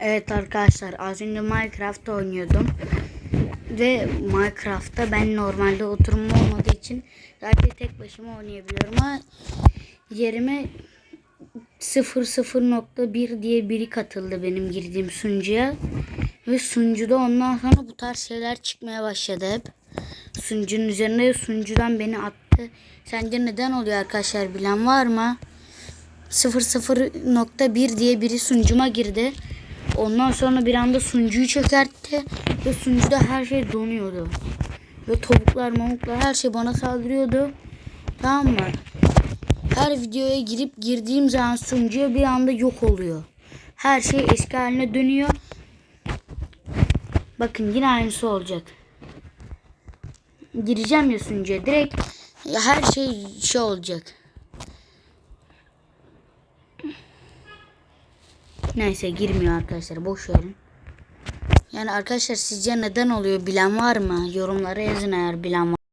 Evet arkadaşlar az önce Minecraft oynuyordum. Ve Minecraft'ta ben normalde oturumum olmadığı için sadece tek başıma oynayabiliyorum ama yerime 00.1 diye biri katıldı benim girdiğim sunucuya. Ve sunucuda ondan sonra bu tarz şeyler çıkmaya başladı hep. Sunucunun üzerine sunucudan beni attı. Sence neden oluyor arkadaşlar bilen var mı? 00.1 diye biri sunucuma girdi. Ondan sonra bir anda sunucuyu çökertti ve sunucuda her şey donuyordu. Ve tavuklar, mamuklar her şey bana saldırıyordu. Tamam mı? Her videoya girip girdiğim zaman sunucuya bir anda yok oluyor. Her şey eski haline dönüyor. Bakın yine aynısı olacak. Gireceğim ya sunucuya direkt her şey şey olacak. Neyse girmiyor arkadaşlar boş verin. Yani arkadaşlar sizce neden oluyor bilen var mı? Yorumlara yazın eğer bilen var.